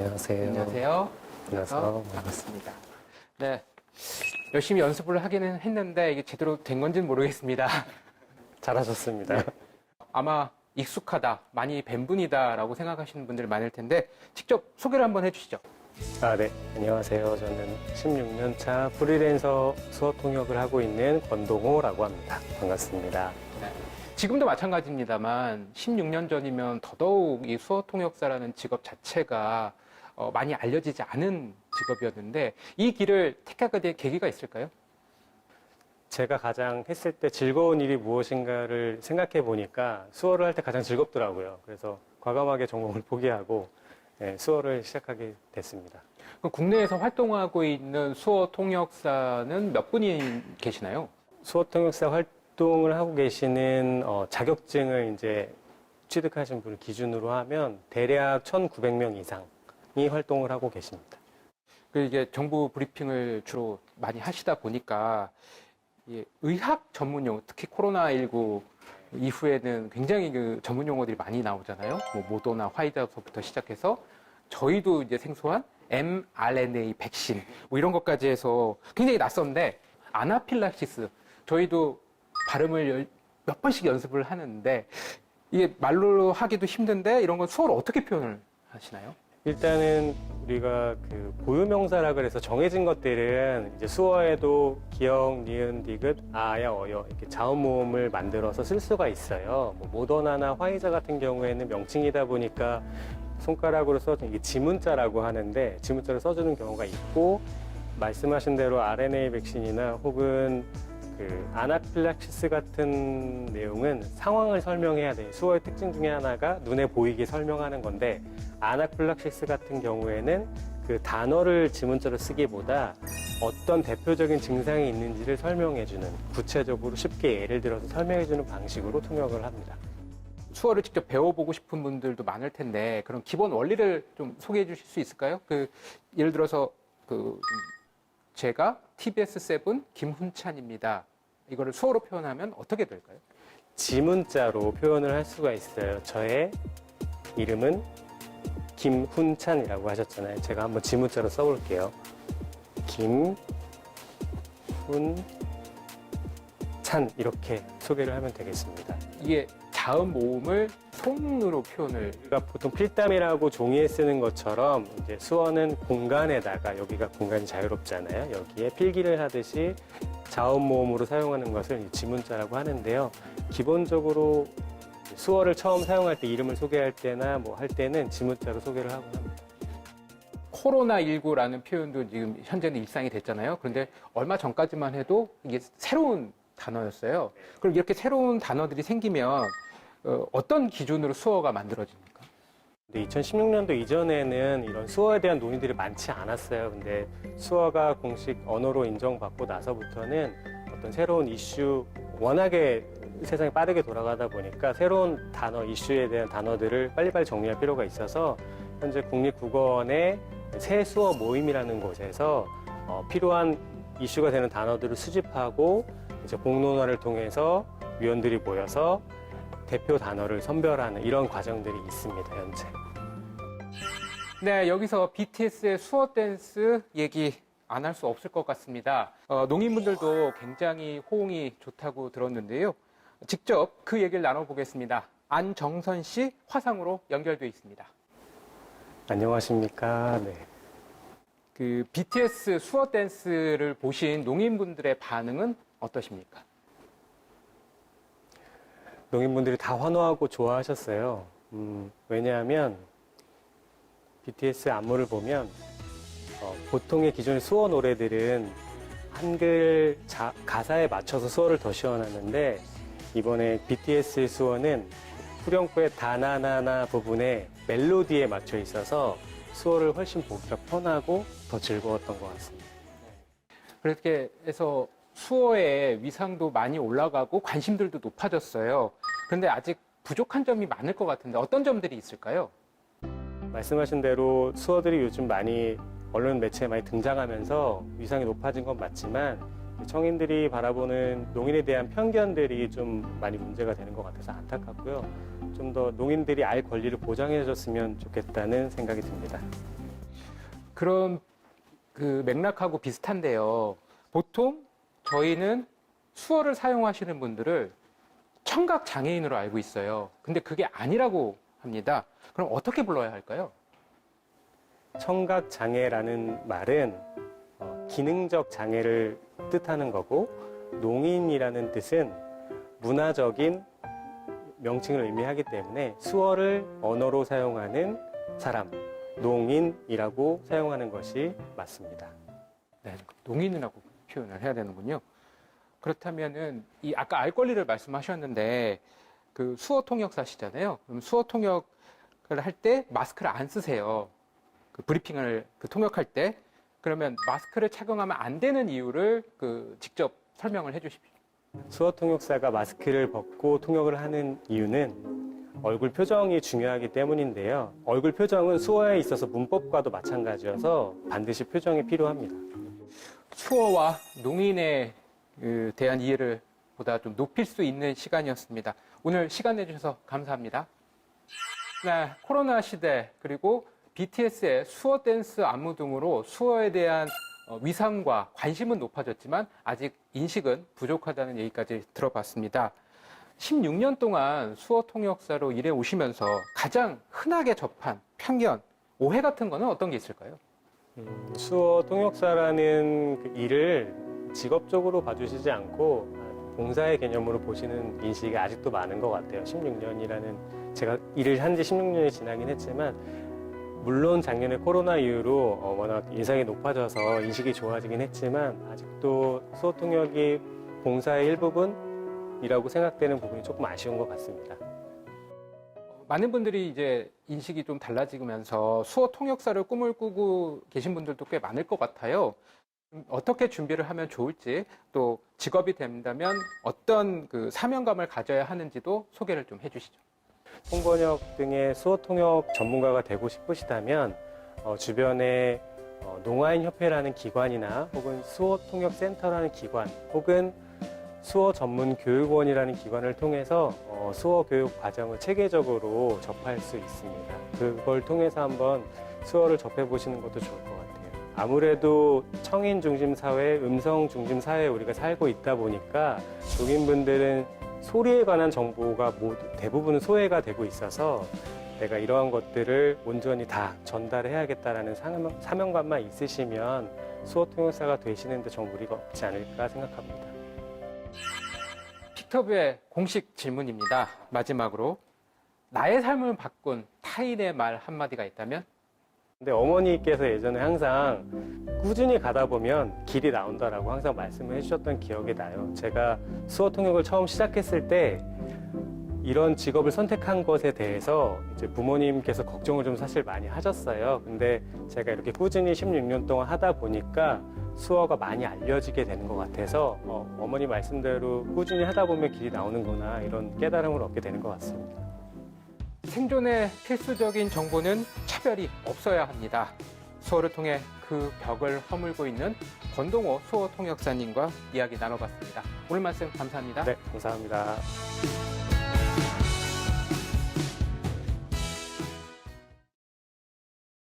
안녕하세요. 안녕하세요. 안녕하세요. 반갑습니다. 네. 열심히 연습을 하기는 했는데 이게 제대로 된 건지는 모르겠습니다. 잘하셨습니다. 네. 아마 익숙하다, 많이 뵌 분이다라고 생각하시는 분들 많을 텐데 직접 소개를 한번 해주시죠. 아, 네. 안녕하세요. 저는 16년 차 프리랜서 수어 통역을 하고 있는 권동호라고 합니다. 반갑습니다. 지금도 마찬가지입니다만 16년 전이면 더더욱 이 수어 통역사라는 직업 자체가 어, 많이 알려지지 않은 직업이었는데 이 길을 택하게 된 계기가 있을까요? 제가 가장 했을 때 즐거운 일이 무엇인가를 생각해 보니까 수어를 할 때 가장 즐겁더라고요. 그래서 과감하게 전공을 포기하고 네, 수어를 시작하게 됐습니다. 그럼 국내에서 활동하고 있는 수어 통역사는 몇 분이 계시나요? 수어 통역사 활동을 하고 계시는 어, 자격증을 이제 취득하신 분을 기준으로 하면 대략 1,900명 이상이 활동을 하고 계십니다. 그 이게 정부 브리핑을 주로 많이 하시다 보니까 이 의학 전문 용어, 특히 코로나19 이후에는 굉장히 그 전문 용어들이 많이 나오잖아요. 뭐 모더나 화이자부터 시작해서 저희도 이제 생소한 mRNA 백신 뭐 이런 것까지 해서 굉장히 낯선데 아나필락시스 저희도 발음을 열- 몇 번씩 연습을 하는데 이게 말로 하기도 힘든데 이런 건 수어로 어떻게 표현을 하시나요? 일단은 우리가 그 고유명사라 그래서 정해진 것들은 이제 수어에도 기역, 니은, 디귿, 아야, 어여 이렇게 자음 모음을 만들어서 쓸 수가 있어요. 뭐 모더나나 화이자 같은 경우에는 명칭이다 보니까 손가락으로 써준 이게 지문자라고 하는데 지문자를 써주는 경우가 있고 말씀하신 대로 RNA 백신이나 혹은 그 아나필락시스 같은 내용은 상황을 설명해야 돼요. 수어의 특징 중에 하나가 눈에 보이게 설명하는 건데 아나필락시스 같은 경우에는 그 단어를 지문자로 쓰기보다 어떤 대표적인 증상이 있는지를 설명해주는 구체적으로 쉽게 예를 들어서 설명해주는 방식으로 통역을 합니다. 수어를 직접 배워보고 싶은 분들도 많을 텐데 그런 기본 원리를 좀 소개해 주실 수 있을까요? 그 예를 들어서 그 음, 제가 TBS 세븐 김훈찬입니다. 이거를 수어로 표현하면 어떻게 될까요? 지문자로 표현을 할 수가 있어요. 저의 이름은 김훈찬이라고 하셨잖아요. 제가 한번 지문자로 써볼게요. 김훈찬 이렇게 소개를 하면 되겠습니다. 이게 자음 모음을 손으로 표현을 우리가 보통 필담이라고 종이에 쓰는 것처럼 이제 수어는 공간에다가 여기가 공간이 자유롭잖아요. 여기에 필기를 하듯이 자음 모음으로 사용하는 것을 이 지문자라고 하는데요. 기본적으로 수어를 처음 사용할 때 이름을 소개할 때나 뭐 할 때는 지문자로 소개를 하곤 합니다. 코로나19라는 표현도 지금 현재는 일상이 됐잖아요. 그런데 얼마 전까지만 해도 이게 새로운 단어였어요. 그럼 이렇게 새로운 단어들이 생기면 어, 떤 기준으로 수어가 만들어집니까? 근데 2016년도 이전에는 이런 수어에 대한 논의들이 많지 않았어요. 근데 수어가 공식 언어로 인정받고 나서부터는 어떤 새로운 이슈, 워낙에 세상이 빠르게 돌아가다 보니까 새로운 단어, 이슈에 대한 단어들을 빨리빨리 정리할 필요가 있어서 현재 국립국어원의 새 수어 모임이라는 곳에서 어, 필요한 이슈가 되는 단어들을 수집하고 이제 공론화를 통해서 위원들이 모여서 대표 단어를 선별하는 이런 과정들이 있습니다, 현재. 네, 여기서 BTS의 수어 댄스 얘기 안 할 수 없을 것 같습니다. 어, 농인분들도 굉장히 호응이 좋다고 들었는데요. 직접 그 얘기를 나눠보겠습니다. 안정선 씨 화상으로 연결되어 있습니다. 안녕하십니까. 네. 그 BTS 수어 댄스를 보신 농인분들의 반응은 어떠십니까? 농인분들이 다 환호하고 좋아하셨어요. 음, 왜냐하면 BTS 안무를 보면 어, 보통의 기존의 수어 노래들은 한글 자- 가사에 맞춰서 수어를 더 시원하는데 이번에 BTS의 수어는 후렴구의 다나나나 부분에 멜로디에 맞춰 있어서 수어를 훨씬 보기가 편하고 더 즐거웠던 것 같습니다. 그렇게 해서 수어의 위상도 많이 올라가고 관심들도 높아졌어요. 그런데 아직 부족한 점이 많을 것 같은데 어떤 점들이 있을까요? 말씀하신 대로 수어들이 요즘 많이 언론 매체에 많이 등장하면서 위상이 높아진 건 맞지만 청인들이 바라보는 농인에 대한 편견들이 좀 많이 문제가 되는 것 같아서 안타깝고요. 좀 더 농인들이 알 권리를 보장해 줬으면 좋겠다는 생각이 듭니다. 그런 그 맥락하고 비슷한데요. 보통 저희는 수어를 사용하시는 분들을 청각 장애인으로 알고 있어요. 근데 그게 아니라고 합니다. 그럼 어떻게 불러야 할까요? 청각 장애라는 말은 어, 기능적 장애를 뜻하는 거고 농인이라는 뜻은 문화적인 명칭을 의미하기 때문에 수어를 언어로 사용하는 사람, 농인이라고 사용하는 것이 맞습니다. 네, 농인이라고 표현을 해야 되는군요. 그렇다면은 이 아까 알 권리를 말씀하셨는데 그 수어 통역사시잖아요. 그럼 수어 통역을 할 때 마스크를 안 쓰세요. 그 브리핑을 그 통역할 때 그러면 마스크를 착용하면 안 되는 이유를 그 직접 설명을 해주십시오. 수어 통역사가 마스크를 벗고 통역을 하는 이유는 얼굴 표정이 중요하기 때문인데요. 얼굴 표정은 수어에 있어서 문법과도 마찬가지여서 반드시 표정이 필요합니다. 수어와 농인에 그 대한 이해를 보다 좀 높일 수 있는 시간이었습니다. 오늘 시간 내주셔서 감사합니다. 네, 코로나 시대 그리고 BTS의 수어 댄스 안무 등으로 수어에 대한 어, 위상과 관심은 높아졌지만 아직 인식은 부족하다는 얘기까지 들어봤습니다. 16년 동안 수어 통역사로 일해 오시면서 가장 흔하게 접한 편견, 오해 같은 거는 어떤 게 있을까요? 음, 수어 통역사라는 그 일을 직업적으로 봐주시지 않고 아, 봉사의 개념으로 보시는 인식이 아직도 많은 것 같아요. 16년이라는 제가 일을 한 지 16년이 지나긴 했지만 물론 작년에 코로나 이후로 어, 워낙 인상이 높아져서 인식이 좋아지긴 했지만 아직도 수어 통역이 봉사의 일부분이라고 생각되는 부분이 조금 아쉬운 것 같습니다. 많은 분들이 이제 인식이 좀 달라지면서 수어 통역사를 꿈을 꾸고 계신 분들도 꽤 많을 것 같아요. 음, 어떻게 준비를 하면 좋을지 또 직업이 된다면 어떤 그 사명감을 가져야 하는지도 소개를 좀 해주시죠. 통번역 등의 수어 통역 전문가가 되고 싶으시다면 어, 주변에 어, 농아인 협회라는 기관이나 혹은 수어 통역 센터라는 기관 혹은 수어 전문 교육원이라는 기관을 통해서 어, 수어 교육 과정을 체계적으로 접할 수 있습니다. 그걸 통해서 한번 수어를 접해 보시는 것도 좋을 것 같아요. 아무래도 청인 중심 사회, 음성 중심 사회에 우리가 살고 있다 보니까 농인분들은 소리에 관한 정보가 모두 대부분은 소외가 되고 있어서 내가 이러한 것들을 온전히 다 전달해야겠다라는 사명, 사명감만 있으시면 수어 통역사가 되시는데 정 무리가 없지 않을까 생각합니다. 픽터브의 공식 질문입니다. 마지막으로 나의 삶을 바꾼 타인의 말 한마디가 있다면 근데 어머니께서 예전에 항상 꾸준히 가다 보면 길이 나온다라고 항상 말씀을 해주셨던 기억이 나요. 제가 수어 통역을 처음 시작했을 때 이런 직업을 선택한 것에 대해서 이제 부모님께서 걱정을 좀 사실 많이 하셨어요. 근데 제가 이렇게 꾸준히 16년 동안 하다 보니까 수어가 많이 알려지게 되는 것 같아서 어, 어머니 말씀대로 꾸준히 하다 보면 길이 나오는구나 이런 깨달음을 얻게 되는 것 같습니다. 생존의 필수적인 정보는 차별이 없어야 합니다. 수어를 통해 그 벽을 허물고 있는 권동호 수어 통역사님과 이야기 나눠봤습니다. 오늘 말씀 감사합니다. 네, 감사합니다.